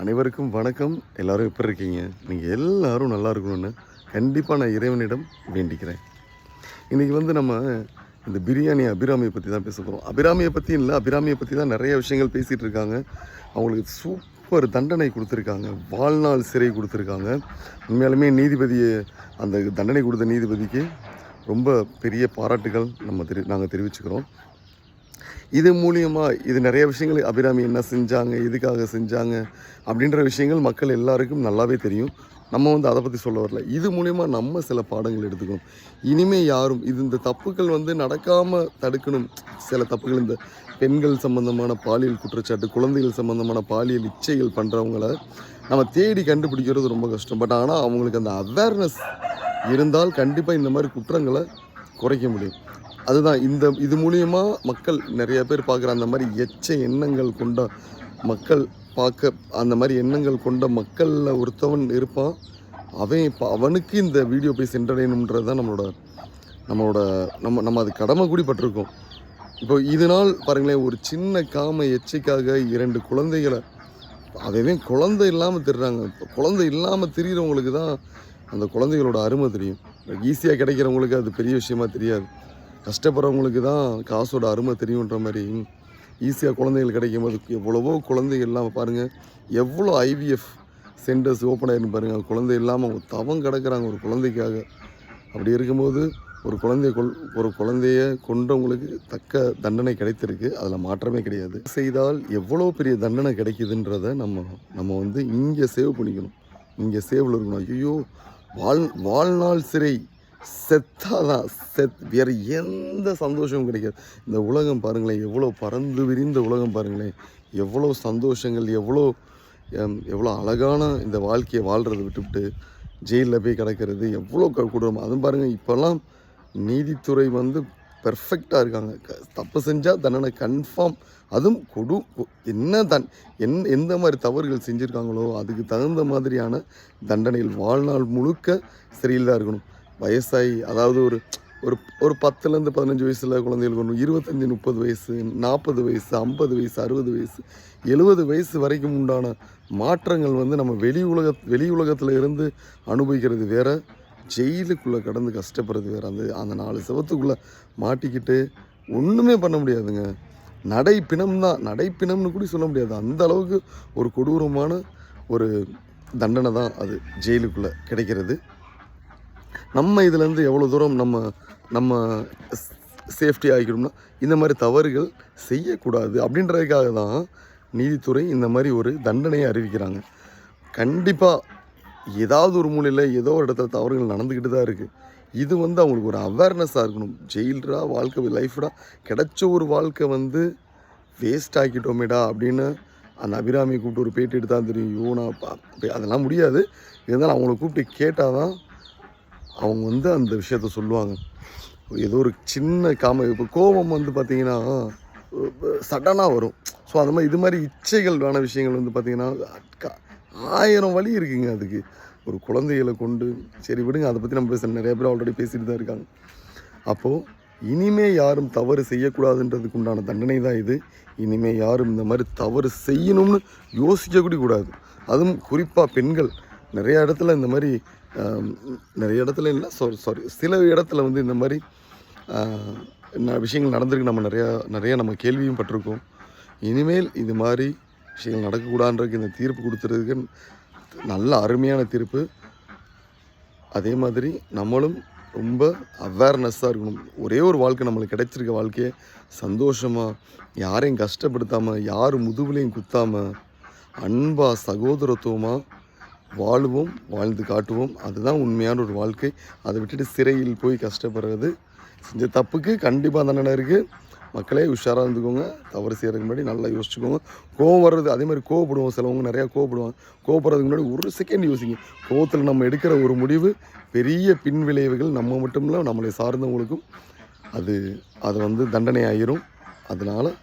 அனைவருக்கும் வணக்கம். எல்லாரும் எப்படி இருக்கீங்க? நீங்கள் எல்லாரும் நல்லா இருக்கணும்னு கண்டிப்பாக நான் இறைவனிடம் வேண்டிக்கிறேன். இன்றைக்கி வந்து நம்ம இந்த பிரியாணி அபிராமியை பற்றி தான் பேச போகிறோம் அபிராமியை பற்றி இல்லை அபிராமியை பற்றி தான் நிறைய விஷயங்கள் பேசிகிட்டு இருக்காங்க. அவங்களுக்கு சூப்பர் தண்டனை கொடுத்துருக்காங்க. வாழ்நாள் சிறை கொடுத்துருக்காங்க. உண்மையாலுமே நீதிபதியை அந்த தண்டனை கொடுத்த நீதிபதிக்கு ரொம்ப பெரிய பாராட்டுகள் நம்ம தெரி நாங்கள் தெரிவிச்சுக்கிறோம். இது மூலியமாக இது நிறைய விஷயங்கள் அபிராமி என்ன செஞ்சாங்க எதுக்காக செஞ்சாங்க அப்படின்ற விஷயங்கள் மக்கள் எல்லாருக்கும் நல்லாவே தெரியும். நம்ம வந்து அதை பற்றி சொல்ல வரல. இது மூலயமா நம்ம சில பாடங்கள் எடுத்துக்கணும் இனிமேல் யாரும் இது இந்த தப்புகள் வந்து நடக்காமல் தடுக்கணும். சில தப்புகள் இந்த பெண்கள் சம்பந்தமான பாலியல் குற்றச்சாட்டு குழந்தைகள் சம்பந்தமான பாலியல் இச்சைகள் பண்ணுறவங்கள நம்ம தேடி கண்டுபிடிக்கிறது ரொம்ப கஷ்டம். பட் ஆனால் அவங்களுக்கு அந்த அவேர்னஸ் இருந்தால் கண்டிப்பாக இந்த மாதிரி குற்றங்களை குறைக்க முடியும். அதுதான் இந்த இது மூலியமாக மக்கள் நிறைய பேர் பார்க்குற அந்த மாதிரி எச்ச எண்ணங்கள் கொண்ட மக்கள் பார்க்க அந்த மாதிரி எண்ணங்கள் கொண்ட மக்களில் ஒருத்தவன் இருப்பான். அவன் இப்போ அவனுக்கு இந்த வீடியோ போய் சென்றடையணுன்றது தான் நம்மளோட நம்மளோட நம்ம நம்ம அது கடமை கூடி பட்டிருக்கோம். இப்போ இதனால் பாருங்களேன் ஒரு சின்ன காம எச்சைக்காக இரண்டு குழந்தைகளை அதுவே குழந்தை இல்லாமல் திரிறாங்க. இப்போ குழந்தை இல்லாமல் திரிகிறவங்களுக்கு தான் அந்த குழந்தைகளோட அருமை தெரியும். ஈஸியாக கிடைக்கிறவங்களுக்கு அது பெரிய விஷயமா தெரியாது. கஷ்டப்படுறவங்களுக்கு தான் காசோட அருமை தெரியுன்ற மாதிரி ஈஸியாக குழந்தைகள் கிடைக்கும் போது எவ்வளவோ குழந்தைகள் இல்லாமல் பாருங்கள் எவ்வளோ ஐவிஎஃப் சென்டர்ஸ் ஓப்பன் ஆகிருந்து பாருங்கள் குழந்தை இல்லாமல் தவம் கிடக்குறாங்க ஒரு குழந்தைக்காக. அப்படி இருக்கும்போது ஒரு குழந்தைய கொல் ஒரு குழந்தைய கொன்றவங்களுக்கு தக்க தண்டனை கிடைத்திருக்கு. அதில் மாற்றமே கிடையாது. செய்தால் எவ்வளோ பெரிய தண்டனை கிடைக்குதுன்றத நம்ம நம்ம வந்து இங்கே சேவ் பண்ணிக்கணும். இங்கே சேவில் இருக்கணும். ஐயோ வாழ் வாழ்நாள் சிறை. செத்தாதான் செத் வேறு எந்த சந்தோஷமும் கிடைக்காது. இந்த உலகம் பாருங்களேன் எவ்வளோ பறந்து விரிந்த உலகம் பாருங்களேன். எவ்வளோ சந்தோஷங்கள் எவ்வளோ எவ்வளோ அழகான இந்த வாழ்க்கையை வாழ்கிறத விட்டுவிட்டு ஜெயிலில் போய் கிடக்கிறது எவ்வளோ க- கொடூரம் அதுவும் பாருங்கள் இப்போல்லாம் நீதித்துறை வந்து பெர்ஃபெக்டாக இருக்காங்க. தப்பு செஞ்சால் தண்டனை கன்ஃபார்ம் அதுவும் கொடு என்ன தன் என் எந்த மாதிரி தவறுகள் செஞ்சுருக்காங்களோ அதுக்கு தகுந்த மாதிரியான தண்டனைகள் வாழ்நாள் முழுக்க சரியில்லாக இருக்கணும். வயசாகி அதாவது ஒரு ஒரு ஒரு பத்துலேருந்து பதினஞ்சு வயசில் குழந்தைகளுக்கு ஒன்று இருபத்தஞ்சி முப்பது வயசு நாற்பது வயசு ஐம்பது வயசு அறுபது வயசு எழுபது வயசு வரைக்கும் உண்டான மாற்றங்கள் வந்து நம்ம வெளி உலக வெளி உலகத்தில் இருந்து அனுபவிக்கிறது வேற ஜெயிலுக்குள்ளே கடந்து கஷ்டப்படுறது வேற அந்த அந்த நாலு செவத்துக்குள்ளே மாட்டிக்கிட்டு ஒன்றுமே பண்ண முடியாதுங்க. நடை பிணம் தான் நடை பிணம்னு கூட சொல்ல முடியாது. அந்த அளவுக்கு ஒரு கொடூரமான ஒரு தண்டனை தான் அது ஜெயிலுக்குள்ளே கிடைக்கிறது. நம்ம இதுலேருந்து எவ்வளோ தூரம் நம்ம நம்ம சேஃப்டி ஆகிக்கணும்னா இந்த மாதிரி தவறுகள் செய்யக்கூடாது. அப்படின்றதுக்காக தான் நீதித்துறை இந்த மாதிரி ஒரு தண்டனையை அறிவிக்கிறாங்க. கண்டிப்பாக ஏதாவது ஒரு மூலையில் ஏதோ ஒரு இடத்துல தவறுகள் நடந்துக்கிட்டு தான் இருக்குது இது வந்து அவங்களுக்கு ஒரு அவேர்னஸாக இருக்கணும். ஜெயில்ரா வாழ்க்கை லைஃப்டா கிடைச்ச ஒரு வாழ்க்கை வந்து வேஸ்ட் ஆக்கிட்டோமேடா அப்படின்னு அந்த அபிராமியை கூப்பிட்டு ஒரு பேட்டி எடுத்தால் தெரியும். ஐயோ நான் அதெல்லாம் முடியாது. இருந்தாலும் அவங்கள கூப்பிட்டு கேட்டால் தான் அவங்க வந்து அந்த விஷயத்த சொல்லுவாங்க. ஏதோ ஒரு சின்ன காம இப்போ கோபம் வந்து பார்த்தீங்கன்னா சடனாக வரும். ஸோ அந்த மாதிரி இது மாதிரி இச்சைகளான விஷயங்கள் வந்து பார்த்தீங்கன்னா ஆயிரம் வழி இருக்குங்க அதுக்கு. ஒரு குழந்தைகளை கொண்டு சரி விடுங்க அதை பற்றி நம்ம பேச நிறைய பேர் ஆல்ரெடி பேசிட்டு தான் இருக்காங்க. அப்போது இனிமே யாரும் தவறு செய்யக்கூடாதுன்றதுக்கு உண்டான தண்டனை தான் இது. இனிமே யாரும் இந்த மாதிரி தவறு செய்யணும்னு யோசிக்க கூட கூடாது. அதுவும் குறிப்பாக பெண்கள். நிறைய இடத்துல இந்த மாதிரி நிறைய இடத்துல இல்லை. சாரி சாரி சில இடத்துல வந்து இந்த மாதிரி என்ன விஷயங்கள் நடந்திருக்கு. நம்ம நிறையா நிறைய நம்ம கேள்வியும் பட்டிருக்கோம். இனிமேல் இது மாதிரி விஷயங்கள் நடக்கக்கூடாதுன்றதுக்கு இந்த தீர்ப்பு கொடுத்துறதுக்கு நல்ல அருமையான தீர்ப்பு. அதே மாதிரி நம்மளும் ரொம்ப அவேர்னஸ்ஸாக இருக்கணும். ஒரே ஒரு வாழ்க்கை நம்மளுக்கு கிடைச்சிருக்க வாழ்க்கையை சந்தோஷமாக யாரையும் கஷ்டப்படுத்தாமல் யார் முதுகுலையும் குத்தாமல் அன்பாக சகோதரத்துவமாக வாழுவோம் வாழ்ந்து காட்டுவோம். அதுதான் உண்மையான ஒரு வாழ்க்கை. அதை விட்டுட்டு சிறையில் போய் கஷ்டப்படுறது. செஞ்ச தப்புக்கு கண்டிப்பாக தண்டனை இருக்குது மக்களே உஷாராக இருந்துக்கோங்க. தவறு செய்கிறதுக்கு முன்னாடி நல்லா யோசிச்சுக்கோங்க. கோவம் வர்றது அதே மாதிரி கோவப்படுவோம். சிலவங்க நிறையா கோவப்படுவாங்க. கோவப்படுறதுக்கு முன்னாடி ஒரு செகண்ட் யோசிங்க. கோவத்தில் நம்ம எடுக்கிற ஒரு முடிவு பெரிய பின்விளைவுகள் நம்ம மட்டும் இல்லை நம்மளை சார்ந்தவங்களுக்கும். அது அது வந்து தண்டனை ஆயிரும் அதனால்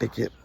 டேக் கேர்